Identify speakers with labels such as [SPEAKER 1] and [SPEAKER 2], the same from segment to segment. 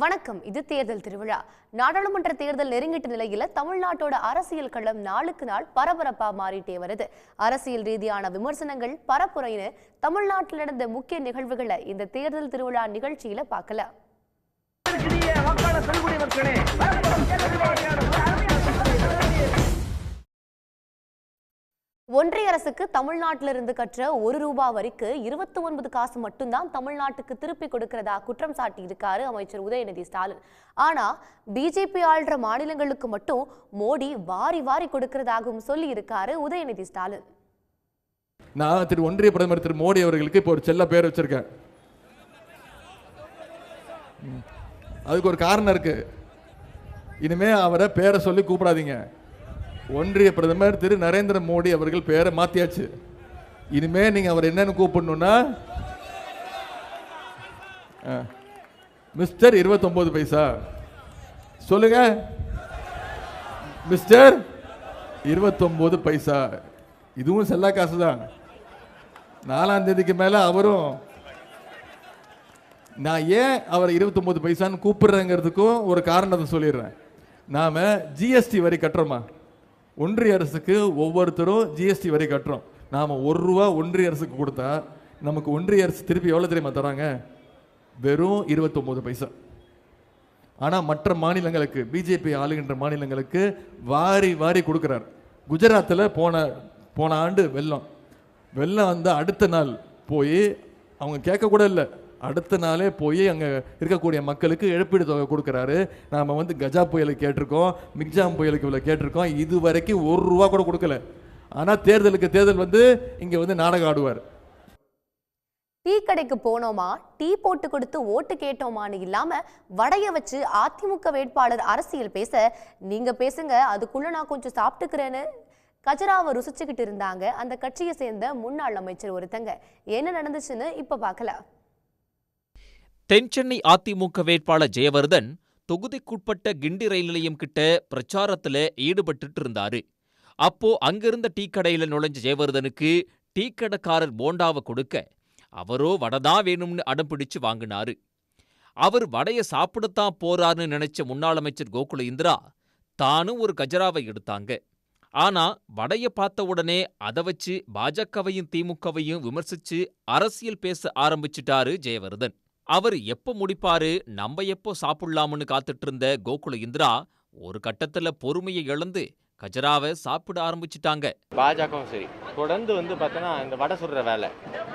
[SPEAKER 1] வணக்கம். இது தேர்தல் திருவிழா. நாடாளுமன்ற தேர்தல் நெருங்கிட்ட நிலையில தமிழ்நாட்டோட அரசியல் களம் நாளுக்கு நாள் பரபரப்பா மாறிட்டே வருது. அரசியல் ரீதியான விமர்சனங்கள் பரப்புரைன்னு தமிழ்நாட்டில் நடந்த முக்கிய நிகழ்வுகளை இந்த தேர்தல் திருவிழா நிகழ்ச்சியில பார்க்கலாம். ஒன்றிய அரசுக்கு தமிழ்நாட்டிலிருந்து கற்ற ஒரு ரூபா வரிக்கு இருபத்தி ஒன்பது காசு மட்டும்தான் தமிழ்நாட்டுக்கு திருப்பி கொடுக்கிறதா குற்றம் சாட்டி இருக்காரு அமைச்சர் உதயநிதி ஸ்டாலின். ஆனா பிஜேபி ஆள்ற மாநிலங்களுக்கு மட்டும் மோடி வாரி வாரி கொடுக்கிறதாகவும் சொல்லி இருக்காரு உதயநிதி ஸ்டாலின்.
[SPEAKER 2] நான் திரு ஒன்றிய பிரதமர் திரு மோடி அவர்களுக்கு இப்போ ஒரு செல்ல பேர் வச்சிருக்கேன். அதுக்கு ஒரு காரணம் இருக்கு. இனிமே அவரை பேரை சொல்லி கூப்பிடாதீங்க. ஒன்றிய பிரதமர் திரு நரேந்திர மோடி அவர்கள் பேரை மாத்தியாச்சு. இனிமே நீங்க அவர் என்னன்னு கூப்பிடணும்னா ஆ. மிஸ்டர் இருபத்தொன்பது பைசா. சொல்லுங்க. மிஸ்டர் இருபத்தொன்பது பைசா. இதுவும் செல்லா காசு தான் நாலாம் தேதிக்கு மேல அவரும் நான் ஏன் அவர் 29 பைசான்னு கூப்பிடுறேங்கிறதுக்கும் ஒரு காரணத்தை சொல்லிடுறேன். நாம ஜிஎஸ்டி வரி கட்டுறோமா? ஒன்றிய அரசுக்கு ஒவ்வொருத்தரும் ஜிஎஸ்டி வரி கட்டுறோம். நாம் ஒரு ரூபா ஒன்றிய அரசுக்கு கொடுத்தா நமக்கு ஒன்றிய அரசு திருப்பி எவ்வளோ தெரியுமா தராங்க? வெறும் 29 பைசா. ஆனால் மற்ற மாநிலங்களுக்கு பிஜேபி ஆளுகின்ற மாநிலங்களுக்கு வாரி வாரி கொடுக்குறார். குஜராத்தில் போன போன ஆண்டு வெள்ளம். வெள்ளம் வந்து அடுத்த நாள் போய் அவங்க கேட்கக்கூட இல்லை. அடுத்த நாளே போய் அங்கே இருக்கக்கூடிய மக்களுக்கு இழப்பீடு தொகை கொடுக்குறாரு. நாம் வந்து கஜா புயலுக்கு கேட்டிருக்கோம் மிக்ஜாம் புயலுக்கு இவ்வளோ கேட்டிருக்கோம். இது வரைக்கும் ஒரு ரூபா கூட கொடுக்கல. ஆனால் தேர்தலுக்கு தேர்தல் வந்து இங்கே வந்து நாடகம் ஆடுவார்.
[SPEAKER 1] டீ கடைக்கு போனோமா? டீ போட்டு கொடுத்து ஓட்டு கேட்டோமான்னு இல்லாம வடைய வச்சு அதிமுக வேட்பாளர் அரசியல் பேச நீங்க பேசுங்க அதுக்குள்ள நான் கொஞ்சம் சாப்பிட்டுக்கிறேன்னு கஜராவை ருசிச்சுக்கிட்டு இருந்தாங்க அந்த கட்சியை சேர்ந்த முன்னாள் அமைச்சர் ஒருத்தங்க. என்ன நடந்துச்சுன்னு இப்ப பார்க்கலாம்.
[SPEAKER 3] தென்சென்னை அதிமுக வேட்பாளர் ஜெயவர்தன் தொகுதிக்குட்பட்ட கிண்டி ரயில் நிலையம் கிட்ட பிரச்சாரத்துல ஈடுபட்டுட்டு இருந்தாரு அப்போ அங்கிருந்த டீ கடையில நுழைஞ்ச ஜெயவர்தனுக்கு டீ கடைக்காரர் போண்டாவை கொடுக்க அவரோ வடதான் வேணும்னு அடம் பிடிச்சு வாங்கினாரு. அவர் வடைய சாப்பிடத்தான் போறாருன்னு நினைச்ச முன்னாள் அமைச்சர் கோகுல இந்திரா தானும் ஒரு கஜராவை எடுத்தாங்க. ஆனா வடைய பார்த்த உடனே அதை வச்சு பாஜகவையும் திமுகவையும் விமர்சிச்சு அரசியல் பேச ஆரம்பிச்சிட்டாரு ஜெயவர்தன். அவர் எப்போ முடிப்பாரு? நம்ம எப்போ சாப்பிடலாம்னு காத்துட்டு இருந்த கோகுல இந்திரா ஒரு கட்டத்துல பொறுமையை இழந்து கஜராவை சாப்பிட ஆரம்பிச்சிட்டாங்க.
[SPEAKER 4] பாஜகவும் சரி. தொடர்ந்து வந்து பார்த்தோன்னா இந்த வடை சுடுற வேலை.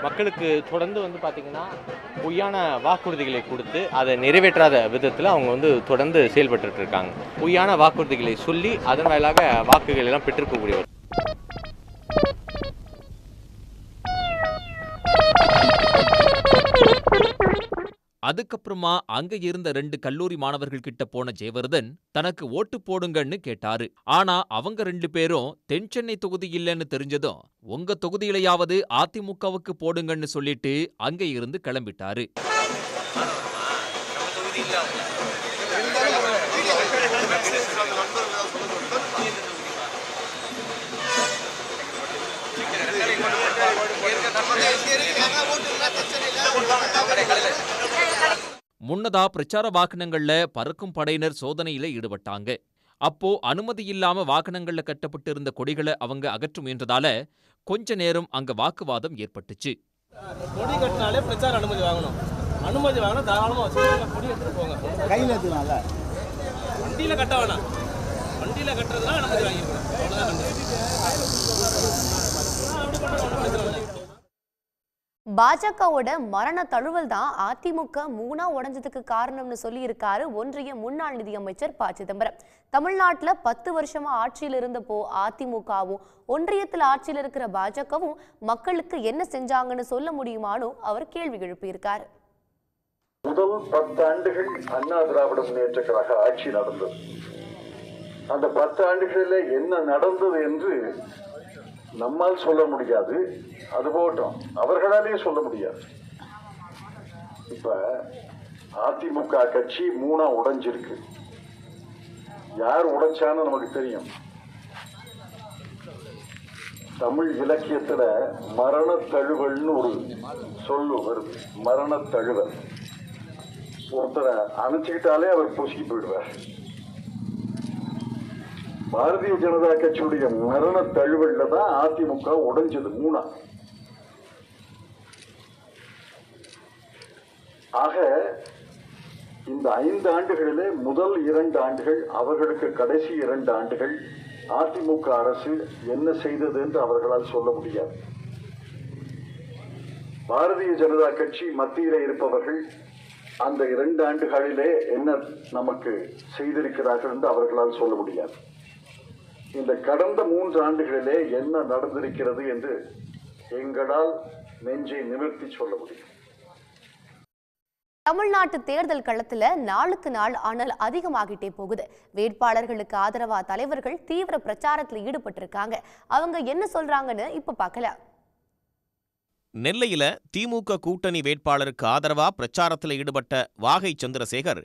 [SPEAKER 4] மக்களுக்கு தொடர்ந்து வந்து பார்த்தீங்கன்னா பொய்யான வாக்குறுதிகளை கொடுத்து அதை நிறைவேற்றாத விதத்தில் அவங்க வந்து தொடர்ந்து செயல்பட்டு இருக்காங்க பொய்யான வாக்குறுதிகளை சொல்லி அதன் வாயிலாக வாக்குகள் எல்லாம் பெற்றிருக்கக்கூடியவர்.
[SPEAKER 3] அதுக்கப்புறமா அங்க இருந்த ரெண்டு கல்லூரி மாணவர்கள் கிட்ட போன ஜெயவர்தன் தனக்கு ஓட்டு போடுங்கன்னு கேட்டாரு. ஆனா அவங்க ரெண்டு பேரும் தென்சென்னை தொகுதி இல்லைன்னு தெரிஞ்சதும் உங்க தொகுதியிலையாவது அதிமுகவுக்கு போடுங்கன்னு சொல்லிட்டு அங்க இருந்து கிளம்பிட்டாரு. முன்னதா பிரச்சார வாகனங்கள்ல பறக்கும் படையினர் சோதனையில ஈடுபட்டாங்க. அப்போ அனுமதி இல்லாம வாகனங்கள்ல கட்டப்பட்டிருந்த கொடிகளை அவங்க அகற்ற முயன்றதால கொஞ்ச நேரம் அங்க வாக்குவாதம் ஏற்பட்டுச்சு.
[SPEAKER 5] கொடி கட்டினாலே பிரச்சார அனுமதி வாங்கணும். அனுமதி வாங்கினா தாராளமாக வச்சுக்கோங்க கொடி எடுத்துட்டு போங்க.
[SPEAKER 6] கையில் எடுத்துக்கலாம்ல?
[SPEAKER 5] வண்டியில் கட்ட வேணாம். வண்டியில் கட்டுறதுனா அனுமதி அவ்வளோதான் அப்படி பண்ணுறது ஒன்றும் பிரச்சனை இல்லை
[SPEAKER 1] பாஜகவோட மரண தழுவல் தான் அதிமுக மூணா உடைஞ்சதுக்கு காரணம்னு சொல்லி இருக்காரு ஒன்றிய முன்னாள் நிதியமைச்சர் ப. சிதம்பரம். தமிழ்நாட்டில் பத்து வருஷமா ஆட்சியில் இருந்தப்போ அதிமுகவும் ஒன்றியத்தில் ஆட்சியில் இருக்கிற பாஜகவும் மக்களுக்கு என்ன செஞ்சாங்கன்னு சொல்ல முடியுமான்னு அவர் கேள்வி எழுப்பியிருக்காரு.
[SPEAKER 7] முதல் பத்து ஆண்டுகள் அண்ணா திராவிட முன்னேற்ற கழக ஆட்சி நடந்தது. அந்த பத்து ஆண்டுகளில் என்ன நடந்தது என்று நம்மால் சொல்ல முடியாது. அது போட்டோம். அவர்களாலேயே சொல்ல முடியாது. இப்ப அதிமுக கட்சி மூணா உடைஞ்சிருக்கு. யார் உடைச்சான்னு நமக்கு தெரியும். தமிழ் இலக்கியத்துல மரண தழுவல்னு ஒரு சொல்லு வருது. மரண தழுவல் ஒருத்தரை அணைச்சுக்கிட்டாலே அவர் பூசிக்கு போயிடுவார். பாரதிய ஜனதா கட்சியுடைய மரண தழுவல்ல தான் அதிமுக உடைஞ்சது மூணா. ஆக இந்த ஐந்து ஆண்டுகளிலே முதல் இரண்டு ஆண்டுகள் அவர்களுக்கு கடைசி இரண்டு ஆண்டுகள் அதிமுக அரசு என்ன செய்தது என்று அவர்களால் சொல்ல முடியாது. பாரதிய ஜனதா கட்சி மத்தியில் இருப்பவர்கள் அந்த இரண்டு ஆண்டுகளிலே என்ன நமக்கு செய்திருக்கிறார்கள் என்று அவர்களால் சொல்ல முடியாது. இந்த கடந்த மூன்று ஆண்டுகளிலே என்ன நடந்திருக்கிறது என்று எங்களால் நெஞ்சை நிமிர்த்தி சொல்ல முடியும்.
[SPEAKER 1] தமிழ்நாட்டு தேர்தல் களத்துல நாளுக்கு நாள் அனல் அதிகமாகிட்டே போகுது. வேட்பாளர்களுக்கு ஆதரவா தலைவர்கள் தீவிர பிரச்சாரத்துல ஈடுபட்டிருக்காங்க. அவங்க என்ன சொல்றாங்கன்னு இப்ப பார்க்கலாம்
[SPEAKER 8] நெல்லையில திமுக கூட்டணி வேட்பாளருக்கு ஆதரவா பிரச்சாரத்தில் ஈடுபட்ட வாகை சந்திரசேகர்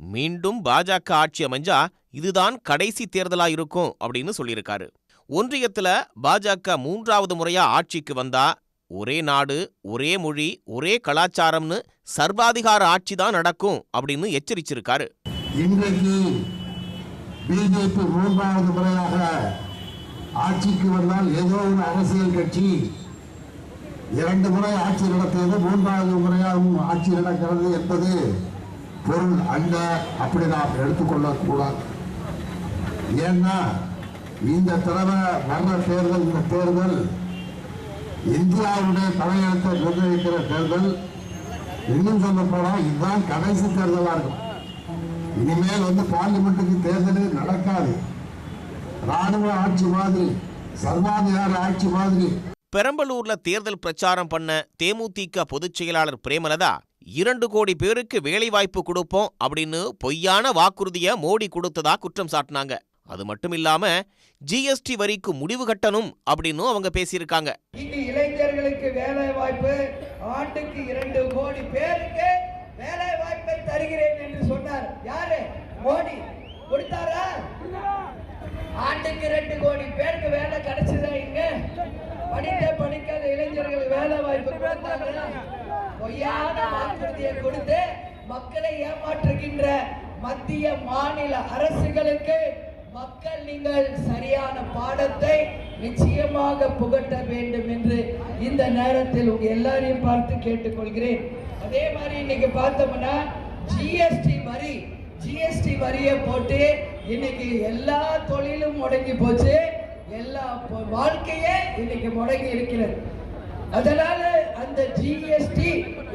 [SPEAKER 8] மீண்டும் பாஜக ஆட்சி அமைஞ்சா இதுதான் கடைசி தேர்தலா இருக்கும் அப்படின்னு சொல்லியிருக்காரு. ஒன்றியத்துல பாஜக மூன்றாவது முறையா ஆட்சிக்கு வந்தா ஒரே நாடு ஒரே மொழி ஒரே கலாச்சாரம்னு சர்வாதிகார ஆட்சி தான் நடக்கும் அப்படின்னு எச்சரிச்சிருக்காரு.
[SPEAKER 9] இன்றைக்கு பிஜேபி மூன்றாவது முறையாக ஆட்சிக்கு வந்தால் ஏதோ ஒரு அரசியல் கட்சி இரண்டு முறை ஆட்சி நடத்தியது மூன்றாவது முறையாகவும் ஆட்சி நடக்கிறது என்பது பொருள் அல்ல. அப்படி நாம் எடுத்துக்கொள்ளக்கூடாது. ஏன்னா இந்த தடவை வர்ற தேர்தல் இந்த தேர்தல் இந்தியாவுடைய தலையெழுத்தை நிர்ணயிக்கிற தேர்தல் இன்னும் சொல்ல போனா இதுதான் கடைசி தேர்தலா இருக்கும். இனிமேல் வந்து பார்லிமெண்ட்டுக்கு தேர்தலே நடக்காது. ராணுவ ஆட்சி மாதிரி சர்வாதிகார ஆட்சி மாதிரி.
[SPEAKER 8] பெரம்பலூர்ல தேர்தல் பிரச்சாரம் பண்ண தேமுதிக பொதுச் செயலாளர் பிரேமலதா இரண்டு கோடி பேருக்கு வேலைவாய்ப்பு கொடுப்போம் அப்படின்னு பொய்யான வாக்குறுதியை மோடி கொடுத்ததா குற்றம் சாட்டினாங்க. அது மட்டும் இல்லாம ஜிஎஸ்டி வரிக்கு முடிவு கட்டணும் அப்படின்னு அவங்க பேசியிருக்காங்க.
[SPEAKER 6] இங்கு இளைஞர்களுக்கு வேலை வாய்ப்பு ஆண்டுக்கு இரண்டு கோடி பேருக்கு வேலை வாய்ப்பை தருகிறேன் என்று சொன்னார். யாரு? மோடி. கொடுத்தாரா? ஆண்டுக்கு ரெண்டு கோடி பேருக்கு வேலை கிடைச்சதா இங்க? படித்த படிக்காத இளைஞர்களுக்கு வேலை வாய்ப்பு கொடுத்தாங்களா? பொய்யான வாக்குறுதியை கொடுத்து மக்களை ஏமாற்றுகின்ற மத்திய மாநில அரசுகளுக்கு மக்கள் நீங்கள் சரியான பாடத்தை நிச்சயமாக புகட்ட வேண்டும் என்று இந்த நேரத்தில் உங்க எல்லாரையும் பார்த்து கேட்டுக்கொள்கிறேன். அதே மாதிரி இன்னைக்கு பார்த்தோம்னா ஜிஎஸ்டி வரி ஜிஎஸ்டி வரியை போட்டு இன்னைக்கு எல்லா தொழிலும் முடங்கி போச்சு. எல்லா வாழ்க்கையே இன்னைக்கு முடங்கி இருக்கிறது. அதனால அந்த ஜிஎஸ்டி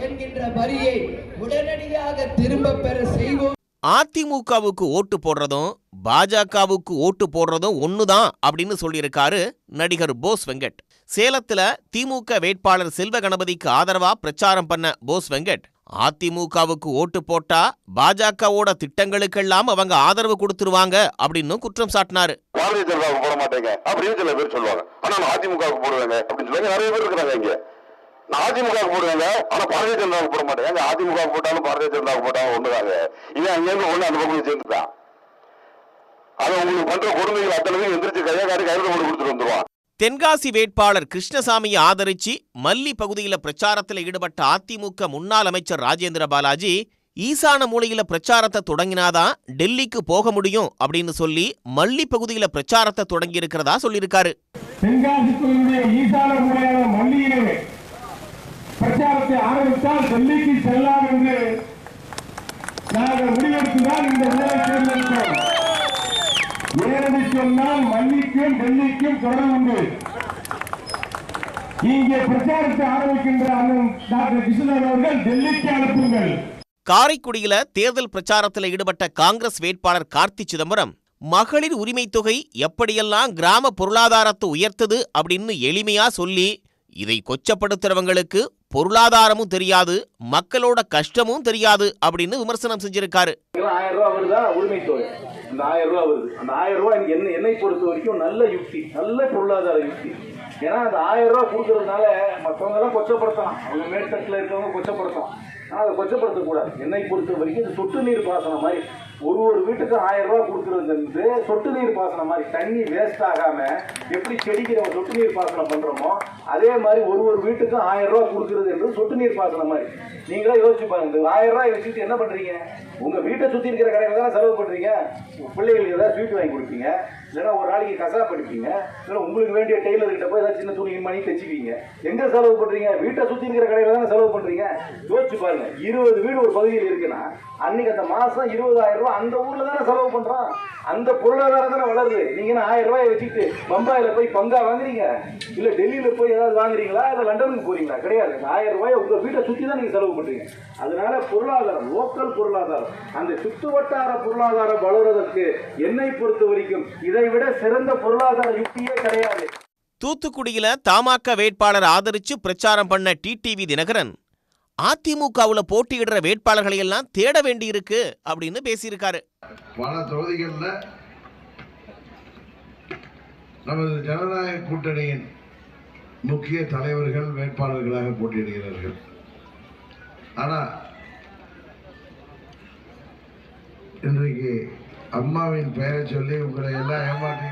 [SPEAKER 6] என்கின்ற வரியை உடனடியாக திரும்ப பெற செய்வோம்.
[SPEAKER 8] அதிமுகவுக்கு ஓட்டு போடுறதும் பாஜகவுக்கு ஓட்டு போடுறதும் ஒண்ணுதான் அப்படின்னு சொல்லியிருக்காரு நடிகர் போஸ் வெங்கட். சேலத்துல திமுக வேட்பாளர் செல்வ கணபதிக்கு ஆதரவா பிரச்சாரம் பண்ண போஸ் வெங்கட். அதிமுகவுக்கு ஓட்டு போட்டா பாஜகவோட திட்டங்களுக்கெல்லாம் அவங்க ஆதரவு கொடுத்துருவாங்க அப்படின்னு குற்றம் சாட்டினாரு.
[SPEAKER 7] பாரதிய ஜனதாவுக்கு போட மாட்டேங்க. அப்படின்னு சில பேர் சொல்லுவாங்க. ஆனா அதிமுகவுக்கு அப்படின்னு சொல்லுவாங்க. நிறைய பேர் இருக்கிறாங்க இங்க. நான் அதிமுகவுக்கு போடுவேங்க ஆனா பாரதிய ஜனதாவுக்கு போட மாட்டேங்க. அதிமுகவுக்கு போட்டாலும் பாரதிய ஜனதாவுக்கு போட்டாலும் ஒண்ணுதாங்க. இவன் அங்கேருந்து ஒண்ணு அந்த பக்கம் சேர்ந்துட்டான். அதை உங்களுக்கு பண்ற கொடுமைகள் அத்தனை எந்திரிச்சு கையா காட்டி கையில் கொண்டு கொடுத்துட்டு வந்துருவான்.
[SPEAKER 8] தென்காசி வேட்பாளர் கிருஷ்ணசாமியை ஆதரிச்சு மல்லி பகுதியில பிரச்சாரத்துல ஈடுபட்ட அதிமுக முன்னாள் அமைச்சர் ராஜேந்திர பாலாஜி ஈசான மூலையில பிரச்சாரத்தை தொடங்கினாதான் டெல்லிக்கு போக முடியும் அப்படின்னு சொல்லி மல்லி பகுதியில பிரச்சாரத்தை தொடங்கி இருக்கிறதா சொல்லியிருக்காரு
[SPEAKER 10] தென்காசி தொகுதியுடைய ஈசான முறையான மல்லியிலே பிரச்சாரத்தை ஆரம்பித்தால் டெல்லிக்கு செல்லலாம் என்று நாங்கள் முடிவெடுத்துதான் இந்த உணவை தேர்ந்தெடுத்தோம். நேரடி சொன்னால் மல்லிக்கும் டெல்லிக்கும் தொடர்பு உண்டு. இங்கே பிரச்சாரத்தை ஆரம்பிக்கின்ற அண்ணன் டாக்டர் கிருஷ்ணன் அவர்கள் டெல்லிக்கு அனுப்புங்கள்.
[SPEAKER 8] காரைக்குடியில தேர்தல் பிரச்சாரத்தில் ஈடுபட்ட காங்கிரஸ் வேட்பாளர் கார்த்தி சிதம்பரம் மகளிர் உரிமை தொகை எப்படியெல்லாம் கிராம பொருளாதாரத்தை உயர்த்தது? அப்படின்னு எளிமையா சொல்லி இதை கொச்சப்படுத்துறவங்களுக்கு பொருளாதாரமும் தெரியாது மக்களோட கஷ்டமும் தெரியாது அப்படின்னு விமர்சனம் செஞ்சிருக்காரு.
[SPEAKER 5] ஆயிரம் ரூபாய் வருதா? உரிமை தொகை அந்த ஆயிரம் ரூபாய் வருது. அந்த ஆயிரம் ரூபாய் என்ன என்னை பொறுத்த வரைக்கும் நல்ல யுக்தி நல்ல பொருளாதார யுக்தி. ஏன்னா அந்த ஆயிரம் ரூபா கொடுக்கறதுனால மற்றவங்க எல்லாம் கொச்சப்படுத்தலாம். அவங்க மேல்தட்டில் இருக்கிறவங்க கொச்சப்படுத்தலாம். ஆனால் அதை கொச்சப்படுத்தக்கூடாது. என்னை பொறுத்த வரைக்கும் இது சொட்டு நீர் பாசனம் மாதிரி. ஒரு ஒரு வீட்டுக்கு ஆயிரம் ரூபா கொடுக்கறது சொட்டு நீர் பாசனம் மாதிரி. தண்ணி வேஸ்ட் ஆகாம எப்படி செடிக்கு நம்ம சொட்டு நீர் பாசனம் பண்றோமோ அதே மாதிரி ஒரு ஒரு வீட்டுக்கும் ஆயிரம் ரூபா கொடுக்குறது என்று சொட்டு நீர் பாசனம் மாதிரி. நீங்களே யோசிச்சு பாருங்க. இந்த ஆயிரம் ரூபாய் வச்சுட்டு என்ன பண்றீங்க? உங்க வீட்டை சுத்தி இருக்கிற கடையில தானே செலவு பண்றீங்க? பிள்ளைகளுக்கு ஏதாவது ஸ்வீட் வாங்கி கொடுப்பீங்க. இல்லைன்னா ஒரு நாளைக்கு கசா படிப்பீங்க இல்லைன்னா உங்களுக்கு வேண்டிய டெய்லர் கிட்ட போய் ஏதாவது சின்ன துணி மணி தைச்சிக்குவீங்க. எங்க செலவு பண்றீங்க? வீட்டை சுத்தி இருக்கிற கடையில தானே செலவு பண்றீங்க? யோசிச்சு பாருங்க. இருபது வீடு ஒரு பகுதியில் இருக்குன்னா அன்னைக்கு அந்த மாசம் இருபதாயிரம் ரூபாய் அந்த ஊர்ல தானே செலவு பண்றான் அந்த பொருளாதாரம் தானே வளருது. நீங்க என்ன ஆயிரம் ரூபாய் வச்சுக்கிட்டு பம்பாயில போய் பங்கா வாங்குறீங்க? இல்ல டெல்லியில போய் ஏதாவது வாங்குறீங்களா? இல்ல லண்டனுக்கு போறீங்களா? கிடையாது. ஆயிரம் ரூபாய் உங்க வீட்டை சுத்தி தான் நீங்க செலவு பண்றீங்க. அதனால பொருளாதாரம் லோக்கல் பொருளாதாரம் அந்த சுத்து வட்டார பொருளாதாரம் வளர்வதற்கு என்னை பொறுத்த வரைக்கும் இதை விட சிறந்த பொருளாதார யுக்தியே கிடையாது.
[SPEAKER 8] தூத்துக்குடியில தமாக வேட்பாளர் ஆதரிச்சு பிரச்சாரம் பண்ண டிடிவி தினகரன். அதிமுகவுல போட்டியிடுற வேட்பாளர்களை எல்லாம் தேட வேண்டியிருக்கு அப்படின்னு பேசியிருக்காரு.
[SPEAKER 9] பல தொகுதிகளில் நமது ஜனநாயக கூட்டணியின் முக்கிய தலைவர்கள் வேட்பாளர்களாக போட்டியிடுகிறார்கள். ஆனால் இன்றைக்கு அம்மாவின் பெயரை சொல்லி உங்களை எல்லாம் ஏமாற்றி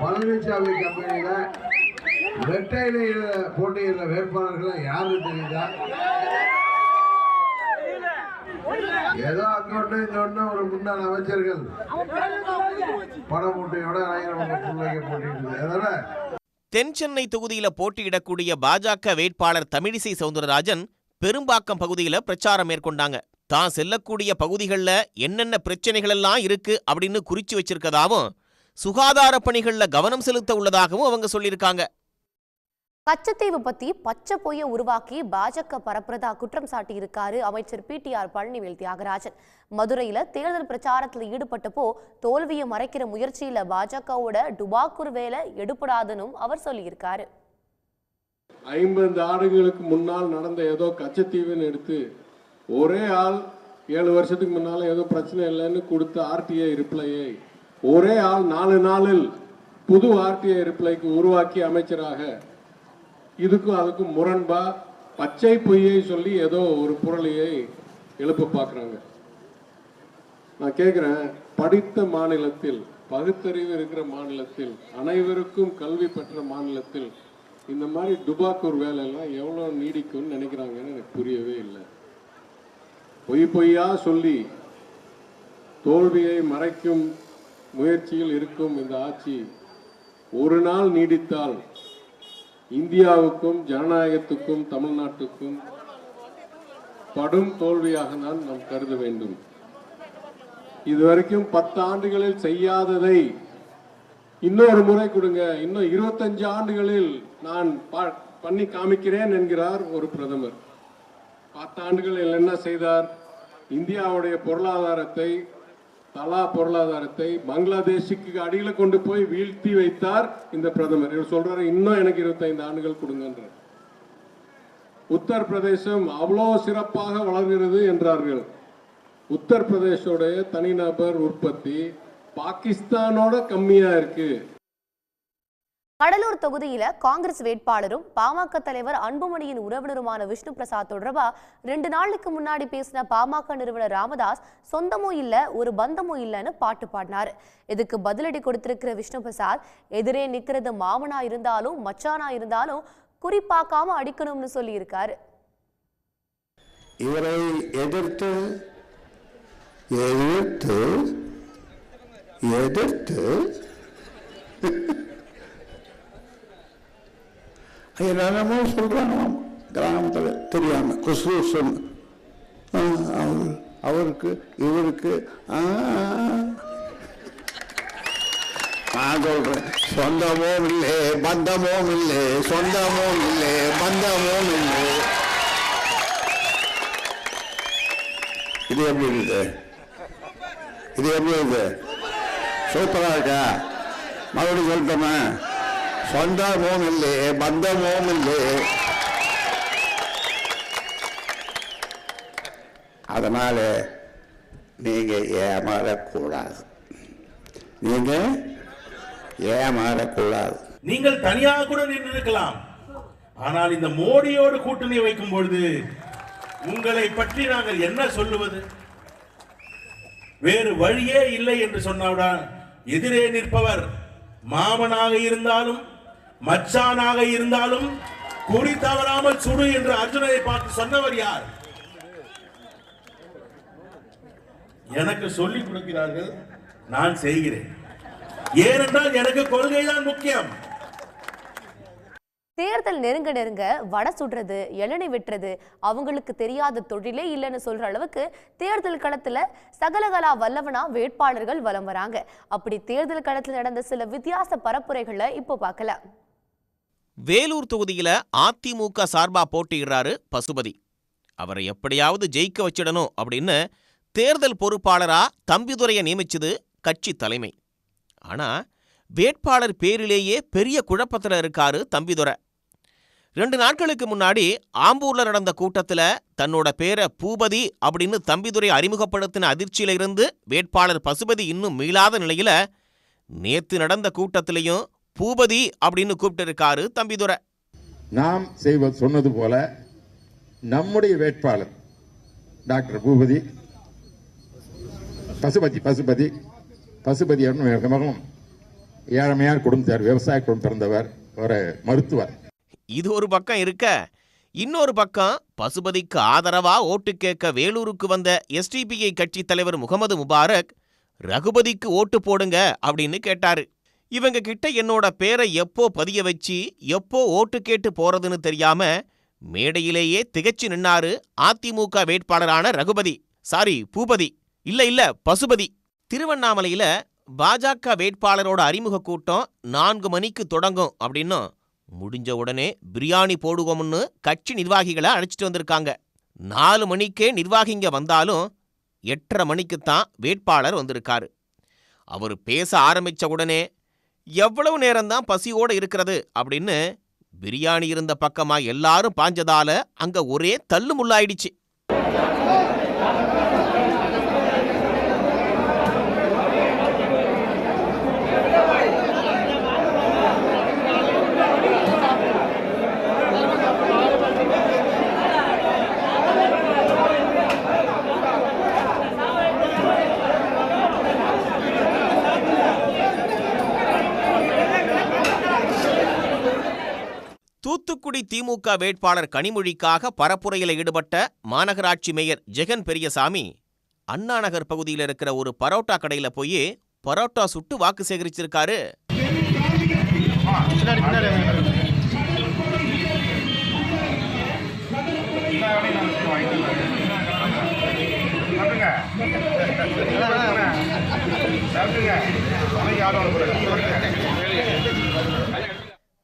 [SPEAKER 9] பழனிசாமி கம்பெனியில் வெட்டையில போட்டியிடுற வேட்பாளர்கள் யாரு தெரியுதா? ஏதோ ஒரு முன்னாள் அமைச்சர்கள். பண மூட்டையோட பிள்ளைங்க போட்டிட்டு அதனால
[SPEAKER 8] தென் சென்னை தொகுதியில போட்டியிடக்கூடிய பாஜக வேட்பாளர் தமிழிசை சவுந்தரராஜன் பெரும்பாக்கம் பகுதியில பிரச்சாரம் மேற்கொண்டாங்க. தான் செல்லக்கூடிய பகுதிகளில் என்னென்ன பிரச்சனைகள் எல்லாம் இருக்கு அப்படின்னு குறிச்சு வச்சிருக்கதாவும் சுகாதார பணிகள்ல கவனம் செலுத்த உள்ளதாகவும் அவங்க சொல்லியிருக்காங்க.
[SPEAKER 1] கச்சத்தீவு பத்தி பச்சை பொய்ய உருவாக்கி பாஜக பரப்புறதா குற்றம் சாட்டியிருக்காரு அமைச்சர் பிடிஆர் பழனிவேல் தியாகராஜன். மதுரையில தேர்தல் பிரச்சாரத்தில் ஈடுபட்டப்போ தோல்வியை மறைக்கிற முயற்சியில பாஜகவோட டுபாக்கூர் வேலை எடுபடாதுன்னு அவர் சொல்லியிருக்காரு.
[SPEAKER 10] ஐம்பது ஆண்டுகளுக்கு முன்னால் நடந்த ஏதோ கச்சத்தீவுன்னு எடுத்து ஒரே ஆள் ஏழு வருஷத்துக்கு முன்னால ஏதோ பிரச்சனை இல்லைன்னு கொடுத்த ஆர்டிஐ ரிப்ளையை ஒரே ஆள் நாலு நாளில் புது ஆர்டிஐ ரிப்ளைக்கு உருவாக்கி அமைச்சராக இதுக்கும் அதுக்கும் முரண்பா பச்சை பொய்யை சொல்லி ஏதோ ஒரு புரளியை எழுப்ப பார்க்குறாங்க நான் கேட்குறேன் படித்த மாநிலத்தில் பகுத்தறிவு இருக்கிற மாநிலத்தில் அனைவருக்கும் கல்வி பெற்ற மாநிலத்தில் இந்த மாதிரி துபாக்கூர் வேலையெல்லாம் எவ்வளோ நீடிக்கும்னு நினைக்கிறாங்கன்னு எனக்கு புரியவே இல்லை. பொய் பொய்யா சொல்லி தோல்வியை மறைக்கும் முயற்சியில் இருக்கும் இந்த ஆட்சி ஒரு நாள் நீடித்தால் இந்தியாவுக்கும் ஜனநாயகத்துக்கும் தமிழ்நாட்டுக்கும் படும் தோல்வியாக தான் நாம் கருத வேண்டும். இதுவரைக்கும் பத்து ஆண்டுகளில் செய்யாததை இன்னொரு முறை கொடுங்க. இன்னும் இருபத்தஞ்சு ஆண்டுகளில் நான் பா- பண்ணி காமிக்கிறேன் என்கிறார் ஒரு பிரதமர். பத்து ஆண்டுகளில் என்ன செய்தார்? இந்தியாவுடைய பொருளாதாரத்தை தலா பொருளாதாரத்தை பங்களாதேஷுக்கு அடியில கொண்டு போய் வீழ்த்தி வைத்தார் இந்த பிரதமர். இவர் சொல்றாரு இன்னும் எனக்கு இருபத்தைந்து ஆண்டுகள் கொடுங்கன்றார் உத்தரப்பிரதேசம் அவ்வளோ சிறப்பாக வளர்கிறது என்றார்கள். உத்தரப்பிரதேசோடைய தனிநபர் உற்பத்தி பாகிஸ்தானோட கம்மியா இருக்கு.
[SPEAKER 1] கடலூர் தொகுதியில காங்கிரஸ் வேட்பாளரும் பாமக தலைவர் அன்புமணியின் உறவினருமான விஷ்ணு பிரசாத் தொடர்பா ரெண்டு நாளுக்கு முன்னாடி பேசின பாமக நிறுவனர் ராமதாஸ் சொந்தமும் இல்ல ஒரு பந்தமும் இல்லைன்னு பாட்டு பாடினாரு. இதுக்கு பதிலடி கொடுத்திருக்கிற விஷ்ணு பிரசாத் எதிரே நிக்கிறது மாமனா இருந்தாலும் மச்சானா இருந்தாலும் குறிப்பாக்காம அடிக்கணும்னு சொல்லியிருக்காரு.
[SPEAKER 9] இவரை எதிர்த்து எதிர்த்து எதிர்த்து என்னென்னமோ சொல்கிறாங்க கிராமத்தில் தெரியாமல் குசு சொன்ன அவர் அவருக்கு இவருக்கு நான் சொல்கிறேன் சொந்தமும் இல்லை பந்தமும் இல்லை சொந்தமும் இல்லை பந்தமும் இல்லை. இது எப்படி இருக்குது? இது எப்படி இருக்குது? சூப்பராக இருக்கா? மறுபடியும் சொல்லிட்டோமே? சொந்தமும் இல்லை பந்தமும் இல்லை அதனால நீங்க ஏமாறக்கூடாது. நீங்க ஏமாறக்கூடாது.
[SPEAKER 11] நீங்கள் தனியாக கூட நின்றிருக்கலாம். ஆனால் இந்த மோடியோடு கூட்டணி வைக்கும் பொழுது உங்களை பற்றி நாங்கள் என்ன சொல்லுவது? வேறு வழியே இல்லை என்று சொன்னவுடன் எதிரே நிற்பவர். மாமனாக இருந்தாலும் மச்சானாக இருந்தாலும் குறி தவறாமல் சுடு என்று அர்ஜுனனை பார்த்து சொன்னவர் யார்? எனக்கு சொல்லிக் கொடுக்கிறார்கள் நான் செய்கிறேன். ஏனென்றால் எனக்கு கொள்கை தான் முக்கியம்.
[SPEAKER 1] தேர்தல் நெருங்க நெருங்க வடை சுடுறது இளநீ வெட்டுறது அவங்களுக்கு தெரியாத தொழிலே இல்லைன்னு சொல்ற அளவுக்கு தேர்தல் களத்துல சகலகலா வல்லவனா வேட்பாளர்கள் வலம் வராங்க. அப்படி தேர்தல் களத்தில் நடந்த சில வித்தியாச பரப்புரைகளை இப்போ பார்க்கலாம்.
[SPEAKER 8] வேலூர் தொகுதியில அதிமுக சார்பா போட்டியிடுறாரு பசுபதி. அவரை எப்படியாவது ஜெயிக்க வச்சிடணும் அப்படின்னு தேர்தல் பொறுப்பாளரா தம்பிதுரையை நியமிச்சது கட்சி தலைமை. ஆனா வேட்பாளர் பேரிலேயே பெரிய குழப்பத்துல இருக்காரு தம்பிதுரை. ரெண்டு நாட்களுக்கு முன்னாடி ஆம்பூர்ல நடந்த கூட்டத்துல தன்னோட பேரை பூபதி அப்படின்னு தம்பிதுரை அறிமுகப்படுத்தின அதிர்ச்சியில இருந்து வேட்பாளர் பசுபதி இன்னும் மீளாத நிலையில நேத்து நடந்த கூட்டத்திலையும் பூபதி அப்படின்னு கூப்பிட்டு இருக்காரு தம்பிதுரை
[SPEAKER 12] நாம் செய்வது சொன்னது போல நம்முடைய வேட்பாளர் டாக்டர் பூபதி பசுபதி பசுபதி பசுபதி மகனும் ஏழமையான குடும்பத்தார் விவசாய குடும்பம் பிறந்தவர் ஒரு மருத்துவர்.
[SPEAKER 8] இது ஒரு பக்கம் இருக்க இன்னொரு பக்கம் பசுபதிக்கு ஆதரவா ஓட்டு கேட்க வேலூருக்கு வந்த எஸ்டிபிஐ கட்சி தலைவர் முகமது முபாரக் ரகுபதிக்கு ஓட்டு போடுங்க அப்படின்னு கேட்டாரு. இவங்க கிட்ட என்னோட பேரை எப்போ பதிய வச்சு எப்போ ஓட்டு கேட்டு போறதுன்னு தெரியாம மேடையிலேயே திகைச்சு நின்னாரு அதிமுக வேட்பாளரான ரகுபதி. சாரி பூபதி. இல்ல இல்ல பசுபதி. திருவண்ணாமலையில பாஜக வேட்பாளரோட அறிமுக கூட்டம் நான்கு மணிக்கு தொடங்கும் அப்படின்னும் முடிஞ்ச உடனே பிரியாணி போடுவோம்னு கட்சி நிர்வாகிகளை அழைச்சிட்டு வந்திருக்காங்க. நாலு மணிக்கே நிர்வாகிங்க வந்தாலும் எட்டரை மணிக்கு தான் வேட்பாளர் வந்திருக்காரு. அவர் பேச ஆரம்பிச்ச உடனே எவ்வளவு நேரம்தான் பசியோட இருக்கிறது அப்படின்னு பிரியாணி இருந்த பக்கமா எல்லாரும் பாஞ்சதால அங்க ஒரே தள்ளு முள்ளாயிடுச்சு தூத்துக்குடி திமுக வேட்பாளர் கனிமொழிக்காக பரப்புரையில் ஈடுபட்ட மாநகராட்சி மேயர் ஜெகன் பெரியசாமி அண்ணா நகர் பகுதியில் இருக்கிற ஒரு பரோட்டா கடையில போய் பரோட்டா சுட்டு வாக்கு சேகரிச்சிருக்காரு.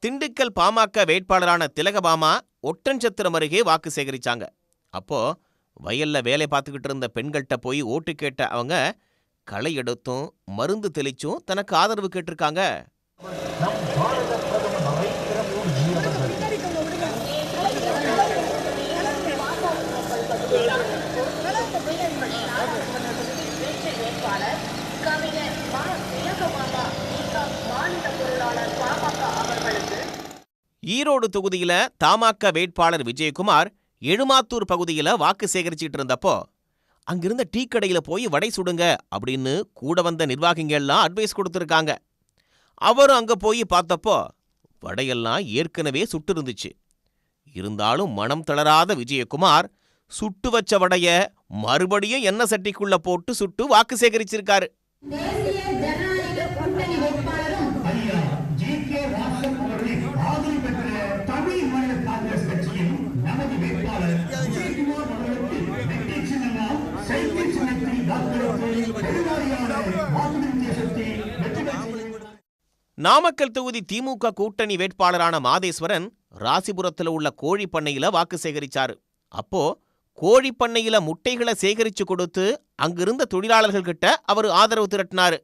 [SPEAKER 8] திண்டுக்கல் பாமக வேட்பாளரான திலகபாமா ஒட்டன்சத்திரம் அருகே வாக்கு சேகரிச்சாங்க. அப்போ வயல்ல வேலை பார்த்துக்கிட்டு இருந்த பெண்கள்கிட்ட போய் ஓட்டு கேட்ட அவங்க களை எடுத்தும் மருந்து தெளிச்சும் தனக்கு ஆதரவு கேட்டிருக்காங்க. ஈரோடு தொகுதியில தமாக வேட்பாளர் விஜயகுமார் எழுமாத்தூர் பகுதியில வாக்கு சேகரிச்சிட்டு இருந்தப்போ அங்கிருந்த டீ கடையில போய் வடை சுடுங்க அப்படின்னு கூட வந்த நிர்வாகிங்க எல்லாம் அட்வைஸ் கொடுத்துருக்காங்க. அவரும் அங்க போய் பார்த்தப்போ வடையெல்லாம் ஏற்கனவே சுட்டு இருந்துச்சு. இருந்தாலும் மனம் தளராத விஜயகுமார் சுட்டு வச்ச வடைய மறுபடியும் எண்ணெய் சட்டிக்குள்ள போட்டு சுட்டு வாக்கு சேகரிச்சிருக்காரு. நாமக்கல் தொகுதி திமுக கூட்டணி வேட்பாளரான மாதேஸ்வரன் ராசிபுரத்துல உள்ள கோழி பண்ணையில வாக்கு சேகரிச்சாரு. அப்போ கோழி பண்ணையில முட்டைகளை சேகரிச்சு கொடுத்து அங்கிருந்த தொழிலாளர்கள்கிட்ட அவர் ஆதரவு திரட்டினாரு.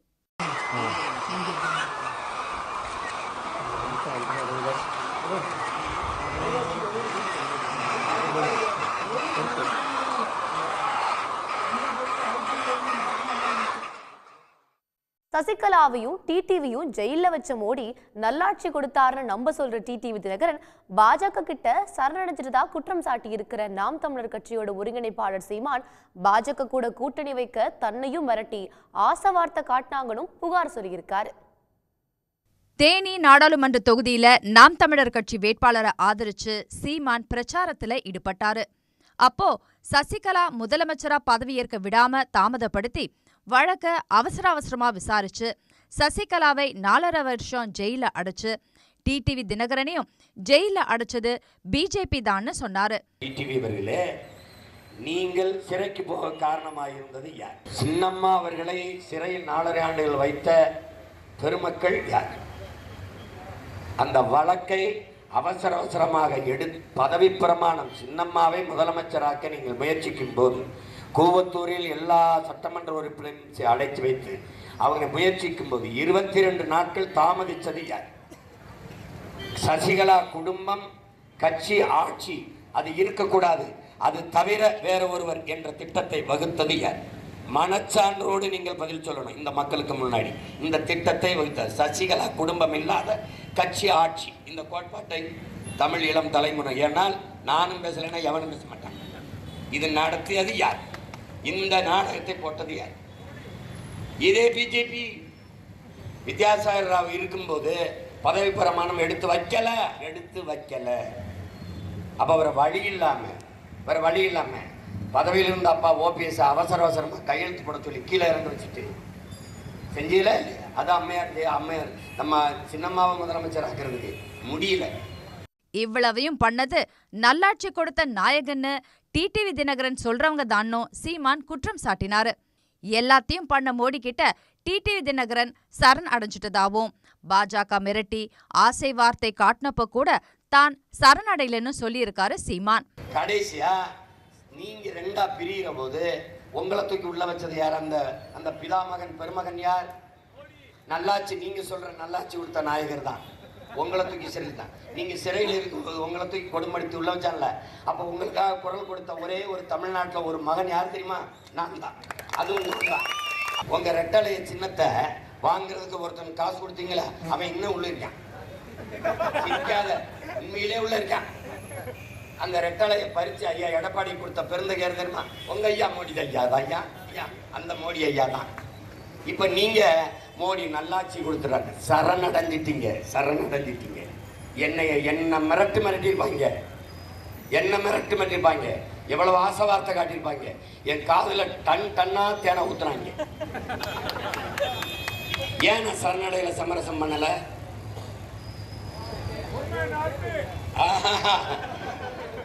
[SPEAKER 1] சசிகலாவையும் டிடிவியும் ஜெயில வச்ச மோடி நல்லாட்சி கொடுத்தாருன்னு நம்ப சொல்ற டிடிவி தினகரன் பாஜக கிட்ட சரணடைஞ்சிட்டதா குற்றம் சாட்டி இருக்கிற நாம் தமிழர் கட்சியோட ஒருங்கிணைப்பாளர் சீமான் பாஜக கூட கூட்டணி வைக்க தன்னையும் மிரட்டி ஆசவார்த்தை காட்டினாங்கன்னு புகார் சொல்லியிருக்காரு.
[SPEAKER 13] தேனி நாடாளுமன்ற தொகுதியில நாம் தமிழர் கட்சி வேட்பாளரை ஆதரிச்சு சீமான் பிரச்சாரத்துல ஈடுபட்டாரு. அப்போ சசிகலா முதலமைச்சரா பதவியேற்க விடாம தாமதப்படுத்தி வழக்கை அவசர அவசரமாக விசாரிச்சு சசிகலாவை நாலரை வருஷம் ஜெயிலில் அடைச்சு டிடிவி தினகரனையும் ஜெயிலில் அடைச்சது பிஜேபி தான்னு சொன்னார்.
[SPEAKER 14] டிடிவி அவர்களே நீங்கள் சிறைக்கு போக காரணமாக இருந்தது யார்? சின்னம்மா அவர்களை சிறையில் நாலரை ஆண்டுகள் வைத்த பெருமக்கள் யார்? அந்த வழக்கை அவசர அவசரமாக எடு பதவி பிரமாணம் சின்னம்மாவை முதலமைச்சராக்க நீங்கள் முயற்சிக்கும் போது கூவத்தூரில் எல்லா சட்டமன்ற உறுப்பினரையும் அழைத்து வைத்து அவங்க முயற்சிக்கும் போது இருபத்தி ரெண்டு நாட்கள் தாமதித்தது யார்? சசிகலா குடும்பம் கட்சி ஆட்சி அது இருக்கக்கூடாது. அது தவிர வேற ஒருவர் என்ற திட்டத்தை வகுத்தது யார்? மனச்சான்றோடு நீங்கள் பதில் சொல்லணும். இந்த மக்களுக்கு முன்னாடி இந்த திட்டத்தை வகுத்த சசிகலா குடும்பம் இல்லாத கட்சி ஆட்சி. இந்த கோட்பாட்டை தமிழ் இளம் தலைமுறை ஏன்னால் நானும் பேசலைன்னா எவனும் பேச மாட்டான். இது நடத்தியது யார்? இந்த நாடகத்தை போட்டது யார்? இதே பிஜேபி வித்யாசாகர் ராவ் இருக்கும்போது பதவி பிரமாணம் எடுத்து வைக்கல. எடுத்து வைக்கல. அப்ப அவரை வழி இல்லாம வேற வழி இல்லாம பதவியில் இருந்த அப்பா ஓபிஎஸ் அவசர அவசரமா கையெழுத்து போட சொல்லி கீழே இறந்து வச்சுட்டு செஞ்சல இல்லையா? அது அம்மையார் அம்மையார் நம்ம சின்னம்மாவை முதலமைச்சர் ஆக்குறதுக்கு முடியல.
[SPEAKER 13] இவ்வளவையும் பண்ணது நல்லாட்சி கொடுத்த நாயகன்னு டிடிவி தினகரன் சொல்றவங்க தானோ சீமான் குற்றம் சாட்டினாரு. எல்லாத்தையும் பண்ண மோடி கிட்ட டிடிவி தினகரன் சரண் அடைஞ்சிட்டதாவும் பாஜக மிரட்டி ஆசை வார்த்தை காட்டினப்ப கூட தான் சரணடையலன்னு சொல்லியிருக்காரு சீமான்.
[SPEAKER 14] கடைசியா நீங்க ரெண்டா பிரிகிற போது உங்களை தூக்கி உள்ள வச்சது யார்? அந்த அந்த பிதாமகன் பெருமகன் யார்? நல்லாச்சு நீங்க சொல்ற நல்லாச்சு கொடுத்த நாயகர் தான். உங்களை தூக்கி சிறையில் தான் நீங்கள் சிறையில் இருக்கும்போது உங்களை தூக்கி கொடுமடித்து உள்ள வச்சான்ல. உங்களுக்காக குரல் கொடுத்த ஒரே ஒரு தமிழ்நாட்டில் ஒரு மகன் யார் தெரியுமா? நான் தான். அதுவும் நான் தான். உங்கள் ரெட்டலைய சின்னத்தை வாங்குறதுக்கு ஒருத்தன் காசு கொடுத்தீங்களா அவன் இன்னும் உள்ள இருக்கான். சிரிக்காத உண்மையிலே உள்ள இருக்கான். அந்த ரெட்டலையை பறித்து ஐயா எடப்பாடி கொடுத்த பெருந்தகையார் தெரியுமா? உங்க ஐயா மோடி ஐயா. தான் ஐயா ஐயா அந்த மோடி ஐயா தான். இப்போ நீங்கள் மோடி நல்லாட்சி கொடுத்துறாங்க சரணடைஞ்சிட்டீங்க சரணடைஞ்சிட்டீங்க. என்னை என்ன மிரட்டு மிரட்டியிருப்பாங்க. என்ன மிரட்டு மிரட்டியிருப்பாங்க. எவ்வளவு ஆசை வார்த்தை காட்டியிருப்பாங்க. என் காதுல டன் டன்னா தேனை ஊத்துறாங்க ஏன் நான் சரணடையில சமரசம் பண்ணல?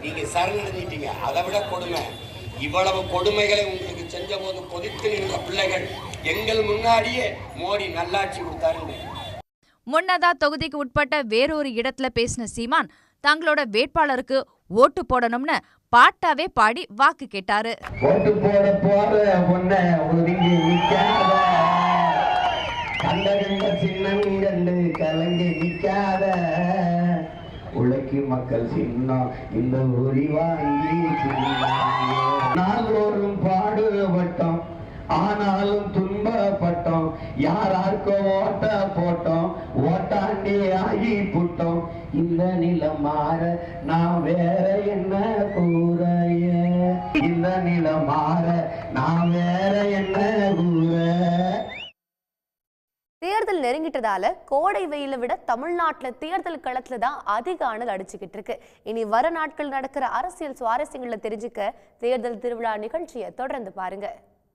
[SPEAKER 14] நீங்க சரணடைஞ்சிட்டீங்க. அதை விட கொடுமை. இவ்வளவு கொடுமைகளை உங்களுக்கு செஞ்ச போது கொதித்து நின்ற பிள்ளைகள் எங்கள் முன்னாடியே மோடி நல்லாட்சி கொடுத்தாருங்க.
[SPEAKER 13] முன்னதா தொகுதிக்கு உட்பட்ட வேறொரு இடத்துல பேசின சீமான் தங்களோட வேட்பாளருக்கு ஓட்டு போடணும்னு பாட்டாவே பாடி வாக்கு கேட்டாரு.
[SPEAKER 14] ஓட்டு போட போற பொண்ண ஒதுங்கி நிக்காத. கலங்கி நிக்காத. மக்கள் சின்னம் இந்த உரி வாங்கி நாள்தோறும் பாடுபட்டோம் ஆனாலும் யாராருக்கோ ஓட்ட போட்டோம் ஓட்டாண்டி ஆகி புட்டோம். இந்த நிலம் மாற நான் வேற என்ன கூறைய? இந்த நிலம் மாற நான் வேற என்ன கூற?
[SPEAKER 1] தேர்தல் நெருங்கிட்டதால கோடை வெயில விட தமிழ்நாட்டில் தேர்தல் களத்துல தான் அதிக அனல் அடிச்சுக்கிட்டு இருக்கு. இனி வர நாட்கள் நடக்கிற அரசியல் சுவாரஸ்யங்களை தெரிஞ்சுக்க தேர்தல் திருவிழா நிகழ்ச்சியை தொடர்ந்து பாருங்க.